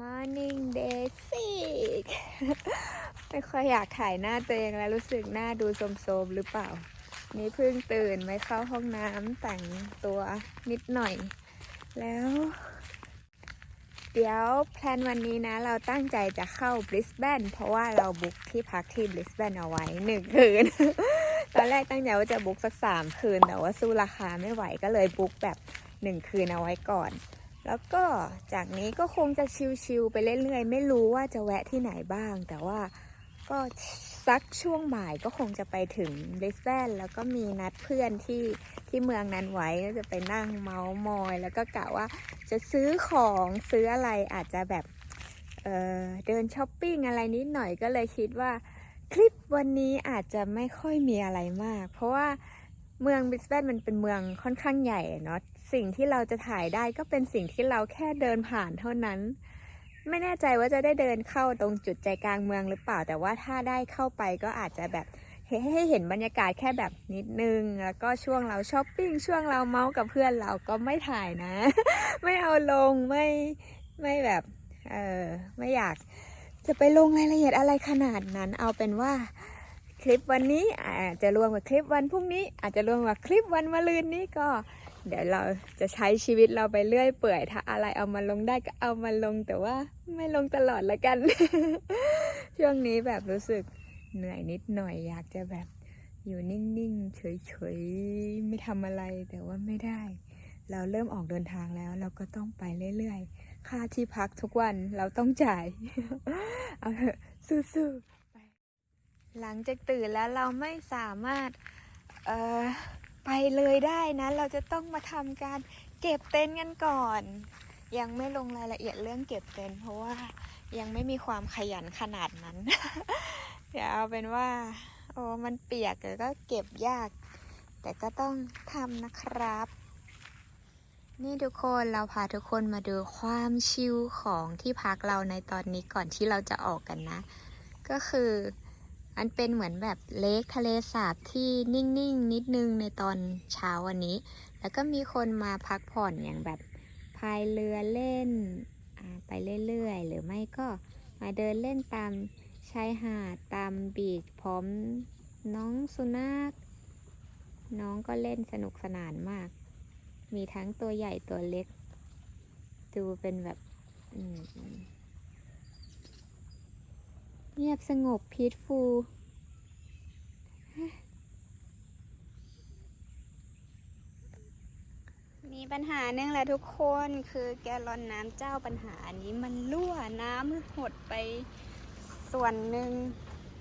Morning Daisy ไม่ค่อยอยากถ่ายหน้าตัวเองแล้วรู้สึกหน้าดูโทรมๆหรือเปล่า นี่เพิ่งตื่นไปเข้าห้องน้ำแต่งตัวนิดหน่อย แล้ว เดี๋ยวแพลนวันนี้นะ เราตั้งใจจะเข้าบริสเบนเพราะว่าเราบุ๊กที่พักที่บริสเบนเอาไว้หนึ่งคืน ตอนแรกตั้งใจว่าจะบุ๊กสักสามคืน แต่ว่าสู้ราคาไม่ไหวก็เลยบุ๊กแบบหนึ่งคืนเอาไว้ก่อน แล้วก็จากนี้ก็คงจะชิลๆไปเรื่อยๆ ไม่รู้ว่าจะแวะที่ไหนบ้าง แต่ว่าก็สักช่วงบ่ายก็คงจะไปถึงบริสเบนแล้วก็มีนัดเพื่อนที่ที่เมืองนั้นไว้ก็จะไปนั่งเมาส์มอย แล้วก็กะว่าจะซื้อของซื้ออะไรอาจจะแบบเเดินช้อปปิ้งอะไรนิดหน่อยก็เลยคิดว่า คลิปวันนี้อาจจะไม่ค่อยมีอะไรมาก เพราะว่า เมืองบริสเบนมันเป็นเมืองค่อนข้างใหญ่เนาะสิ่งที่เราจะถ่ายได้ก็เป็นสิ่งที่เราแค่เดินผ่านเท่านั้น ไม่แน่ใจว่าจะได้เดินเข้าตรงจุดใจกลางเมืองหรือเปล่า แต่ว่าถ้าได้เข้าไปก็อาจจะแบบให้ให้เห็นบรรยากาศแค่แบบนิดนึง แล้วก็ช่วงเราช้อปปิ้งช่วงเราเมาส์กับเพื่อนเราก็ไม่ถ่ายนะ ไม่เอาลงไม่ไม่แบบเออไม่อยากจะไปลงรายละเอียดอะไรขนาดนั้น เอาเป็นว่า คลิปวันนี้อาจจะรวมกับคลิปวันพรุ่งนี้ อาจจะรวมกับคลิปวันมะรืนนี้ก็ เดี๋ยวเราจะใช้ชีวิตเราไปเรื่อยเปื่อยถ้าอะไรเอามาลงได้ก็เอามาลงแต่ว่าไม่ลงตลอดละกัน ช่วงนี้แบบรู้สึกเหนื่อยนิดหน่อยอยากจะแบบอยู่นิ่งๆเฉยๆไม่ทำอะไรแต่ว่าไม่ได้ เราเริ่มออกเดินทางแล้ว เราก็ต้องไปเรื่อยๆ ค่าที่พักทุกวันเราต้องจ่าย เอาเถอะสู้ๆ หลังจากตื่นแล้วเราไม่สามารถไปเลยได้นะ เราจะต้องมาทำการเก็บเต็นท์กันก่อน ยังไม่ลงรายละเอียดเรื่องเก็บเต็นท์เพราะว่ายังไม่มีความขยันขนาดนั้น เดี๋ยวเอาเป็นว่า โอ้มันเปียกแต่ก็เก็บยาก แต่ก็ต้องทำนะครับ นี่ทุกคนเราพาทุกคนมาดูความชิลของที่พักเราในตอนนี้ก่อนที่เราจะออกกันนะ ก็คือ มันเป็นเหมือนแบบเลคทะเลสาบที่นิ่งๆนนิดนึงในตอนเช้าวันนี้ แล้วก็มีคนมาพักผ่อนอย่างแบบพายเรือเล่นอ่าไปเรื่อยๆ หรือไม่ก็มาเดินเล่นตามชายหาดตามบีชพร้อมน้องสุนัขน้องก็เล่นสนุกสนานมาก มีทั้งตัวใหญ่ตัวเล็ก ดูเป็นแบบ อืม เงียบสงบพีทฟูลมีปัญหาหนึ่งแหละทุกคนคือแกลอนน้ำเจ้าปัญหาอันนี้มันรั่วน้ำหดไปส่วนหนึ่ง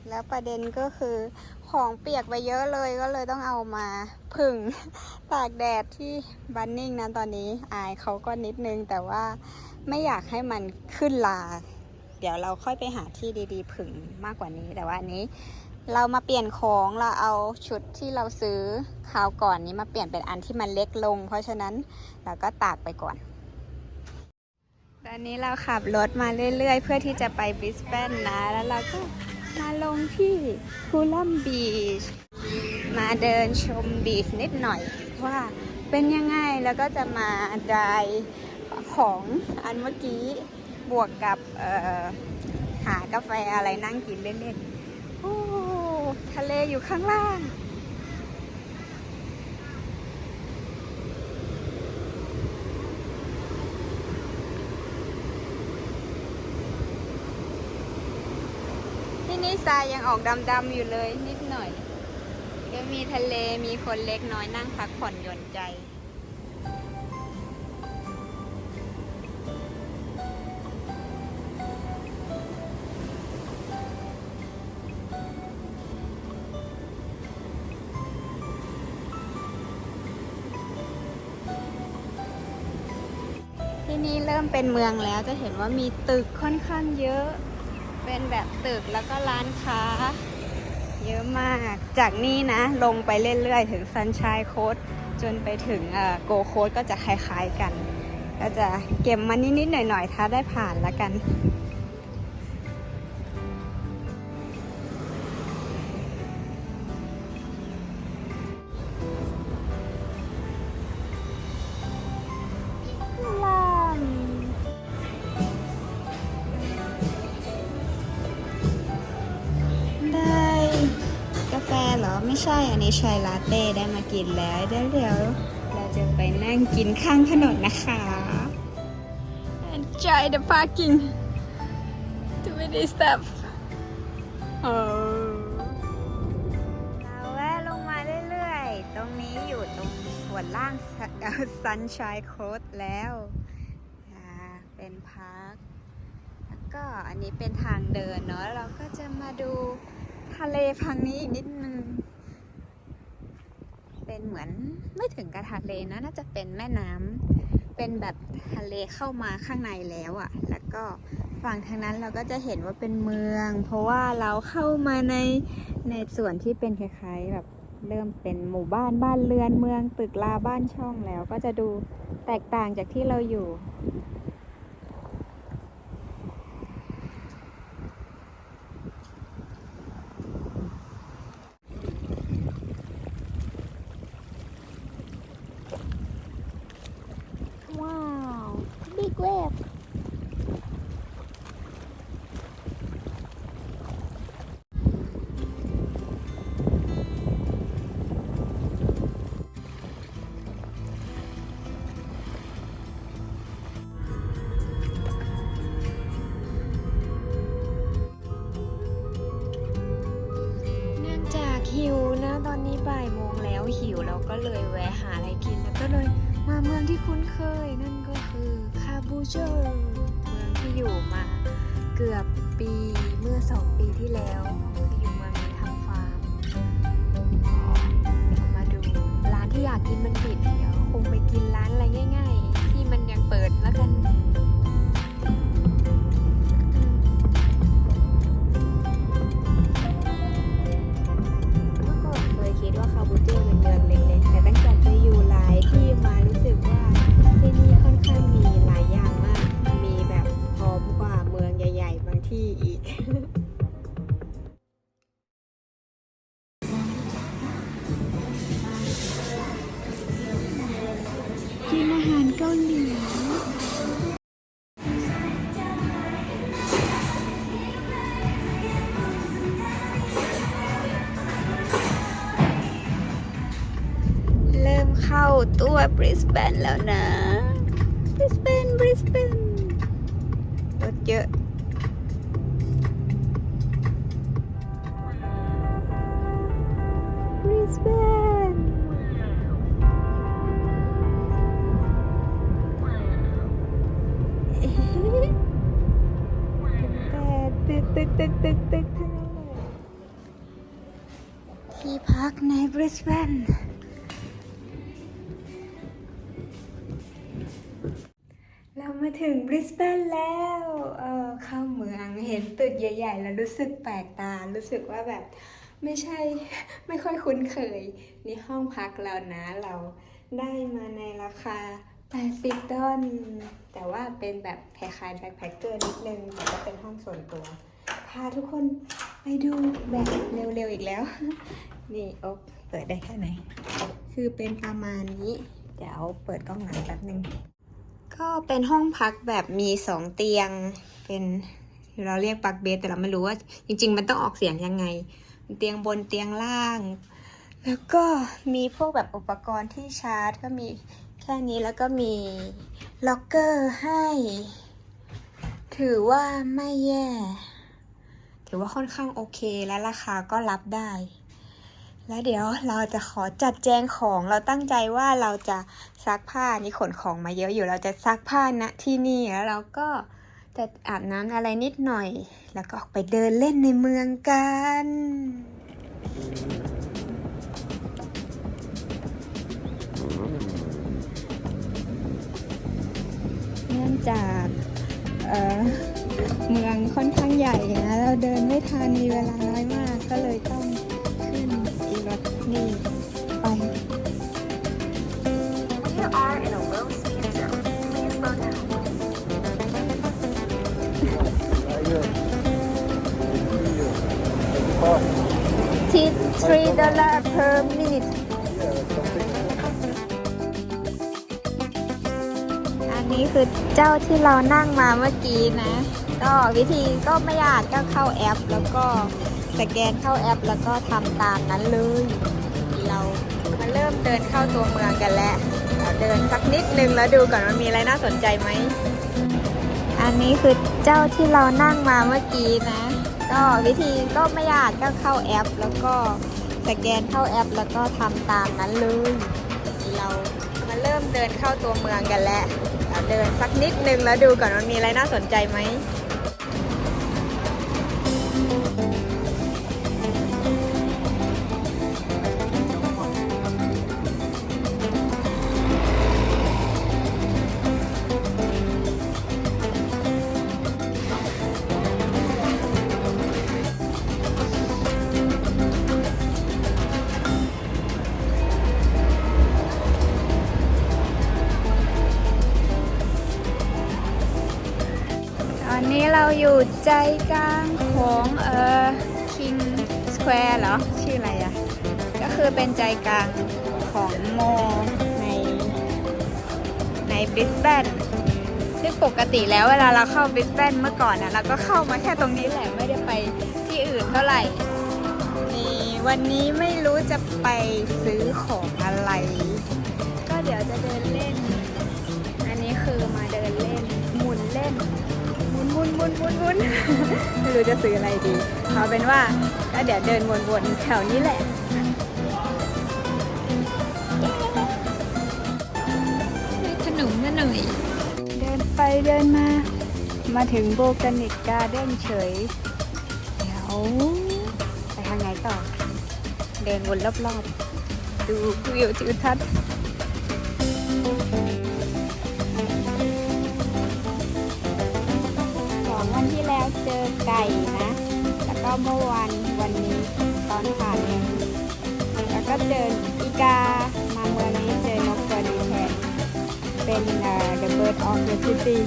แล้วประเด็นก็คือของเปียกไปเยอะเลยก็เลยต้องเอามาผึ่งตากแดดที่บันนิ่งนะตอนนี้อายเขาก็นิดนึงแต่ว่าไม่อยากให้มันขึ้นลา เดี๋ยวเราค่อยไปหาที่ดีๆผึ่งมากกว่านี้ แต่ว่าอันนี้ เรามาเปลี่ยนของเราเอาชุดที่เราซื้อคราวก่อนนี้มาเปลี่ยนเป็นอันที่มันเล็กลง เพราะฉะนั้นเราก็ตากไปก่อน ตอนนี้เราขับรถมาเรื่อย ๆ เพื่อที่จะไปบริสเบนนะ แล้วเราก็มาลงที่พูลัมบีช มาเดินชมบีชนิดหน่อยว่าเป็นยังไง แล้วก็จะมาดายของอันเมื่อกี้ บวกกับหากาแฟอะไรนั่งกินเล่นๆโอ้ทะเลอยู่ข้างล่างที่นี่ทรายยังออกดำๆอยู่เลยนิดหน่อย ก็มีทะเลมีคนเล็กน้อยนั่งพักผ่อนหย่อนใจ เป็นเมืองแล้วจะเห็นว่ามีตึกค่อนข้างเยอะ เป็นแบบตึกแล้วก็ร้านค้า เยอะมาก จากนี่นะลงไปเรื่อยๆ ถึงซันชายโคสจนไปถึงโกโคสก็จะคล้ายๆกัน ก็จะเก็บมานิดๆหน่อยๆ ถ้าได้ผ่านแล้วกัน ใช่อันนี้ชายลาเต้ได้มากินแล้วเดี๋ยวเดี๋ยวเราจะไปนั่งกินข้างถนนนะคะ Enjoy the parking to many steps โอ้เราแวะลงมาเรื่อยๆ ตรงนี้อยู่ตรงส่วนล่างซันช i ยโค s แล้วอ่าเป็นพาร์คแล้วก็อันนี้เป็นทางเดินเนาะเราก็จะมาดูทะเลฝั่งนี้อีกนิดนึง เป็นเหมือนไม่ถึงกระทะเลนะ น่าจะเป็นแม่น้ำเป็นแบบทะเลเข้ามาข้างในแล้วอะ่ะ แล้วก็ฝั่งทางนั้นเราก็จะเห็นว่าเป็นเมือง เพราะว่าเราเข้ามาในในส่วนที่เป็นคล้ายๆแบบเริ่มเป็นหมู่บ้านบ้านเรือนเมืองตึกลาบ้านช่องแล้ว ก็จะดูแตกต่างจากที่เราอยู่ เมืองที่คุ้นเคยนั่นก็คือคาบูเจเมืองที่อยู่มาเกือบปีเมื่อสองปีที่แล้วคืออยู่เมืองนี้ทำฟาร์มเดี๋ยวมาดูร้านที่อยากกินมันปิดเดี๋ยวคงไปกินร้านอะไรง่าย ๆ ที่มันยังเปิดแล้วกัน ที่อีก กินอาหารเกาหลีเริ่มเข้าตัวบริสเบนแล้วนะบริสเบนบริสเบนรถเยอะ กในบริสเบนเรามาถึงบริสเบนแล้วเออเข้าเมืองเห็นตึกใหญ่ ๆ แล้วรู้สึกแปลกตา รู้สึกว่าแบบไม่ใช่ไม่ค่อยคุ้นเคย นี่ห้องพักเรานะเราได้มาในราคา 80ดอลแต่ว่าเป็นแบบคล้ายๆแบ็คแพคเกอร์นิดนึงแต่ก็เป็นห้องส่วนตัว พาทุกคนไปดูแบบเร็วๆอีกแล้ว นี่โอ๊บ เปิดได้แค่ไหน คือเป็นประมาณนี้ เดี๋ยวเปิดกล้องหลังแป๊บนึง ก็เป็นห้องพักแบบมีสองเตียง เป็นเราเรียกปักเบสแต่เราไม่รู้ว่า จริง ๆ มันต้องออกเสียงยังไง เตียงบนเตียงล่าง แล้วก็มีพวกแบบอุปกรณ์ที่ชาร์จ ก็มีแค่นี้แล้วก็มีล็อกเกอร์ให้ ถือว่าไม่แย่ ถือว่าค่อนข้างโอเคและราคาก็รับได้ แล้วเดี๋ยวเราจะขอจัดแจงของเราตั้งใจว่าเราจะซักผ้านี่ขนของมาเยอะอยู่เราจะซักผ้าณที่นี่แล้วเราก็จะอาบน้ำอะไรนิดหน่อย แล้วก็ออกไปเดินเล่นในเมืองกันเนื่องจากเอ่อเมืองค่อนข้างใหญ่นะเราเดินไม่ทันมีเวลาน้อยมากก็เลยต้อง นี่ไป You are in a low speed zone. Please slow down. tip three dollar per minute อันนี้คือเจ้าที่เรานั่งมาเมื่อกี้นะ ก็วิธีก็ไม่ยากก็เข้าแอปแล้วก็ สแกนเข้าแอปแล้วก็ทำตามนั้นเลย เรามาเริ่มเดินเข้าตัวเมืองกันแล้วเดินสักนิดนึงแล้วดูก่อนว่ามีอะไรน่าสนใจไหม อันนี้คือเจ้าที่เรานั่งมาเมื่อกี้นะ ก็วิธีก็ไม่ยากก็เข้าแอป แล้วก็สแกนเข้าแอป แล้วก็ทำตามนั้นเลย เรามาเริ่มเดินเข้าตัวเมืองกันแล้วเดี๋ยวเดินสักนิดนึงแล้วดูก่อนว่ามีอะไรน่าสนใจไหม เราอยู่ใจกลางของเอ่อ King Square เหรอ ชื่ออะไรอะก็คือเป็นใจกลางของโมในในบริสเบนซึ่งปกติแล้วเวลาเราเข้าบริสเบนเมื่อก่อนนะเราก็เข้ามาแค่ตรงนี้แหละไม่ได้ไปที่อื่นเท่าไหร่นี่วันนี้ไม่รู้จะไปซื้อของอะไร ก็เดี๋ยวจะเดินเล่นอัน หมุนหมุนหมุนหมุนหมุนไม่รู้จะซื้ออะไรดีเอาเป็นว่าก็เดี๋ยวเดินวนๆแถวนี้แหละขนมมาหน่อยเดินไปเดินมา มาถึงโบกานิกการ์เด้นเฉย เดี๋ยวไปทางไหนต่อ เดินวนรอบๆ ดูวิวทิวทัศน์ เจอไก่นะ แล้วก็เมื่อวานวันนี้ตอนผ่านเนี่ยแล้วก็เจออีกา มาเมืองนี้เจอนกตัวนี้แทนเป็นเอ่อ the bird of the city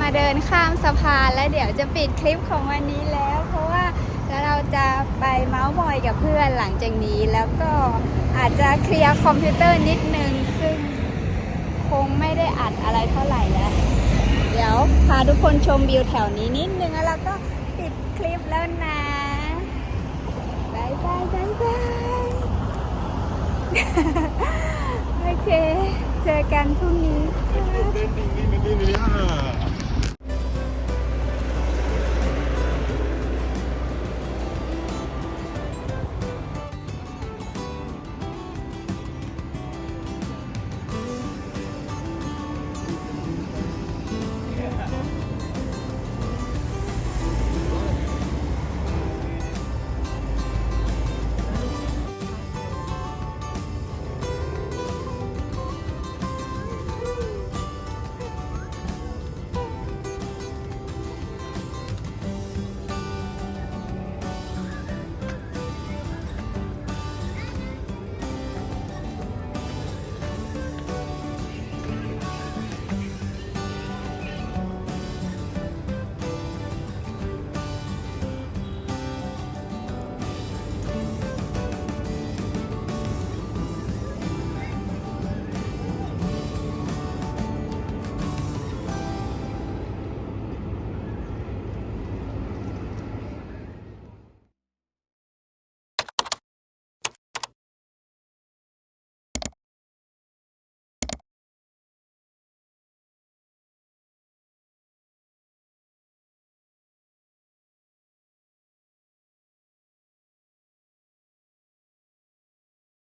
มาเดินข้ามสะพานแล้วเดี๋ยวจะปิดคลิปของวันนี้แล้ว เพราะว่าเราจะไปเมาส์มอยกับเพื่อนหลังจากนี้แล้วก็อาจจะเคลียร์คอมพิวเตอร์นิดนึง ซึ่งคงไม่ได้อัดอะไรเท่าไหร่แล้ว เดี๋ยวพาทุกคนชมวิวแถวนี้นิดนึงแล้วเราก็ปิดคลิปแล้วนะบายบายบายบายโอเค เจอกันพรุ่งนี้ Bending ini ini ah.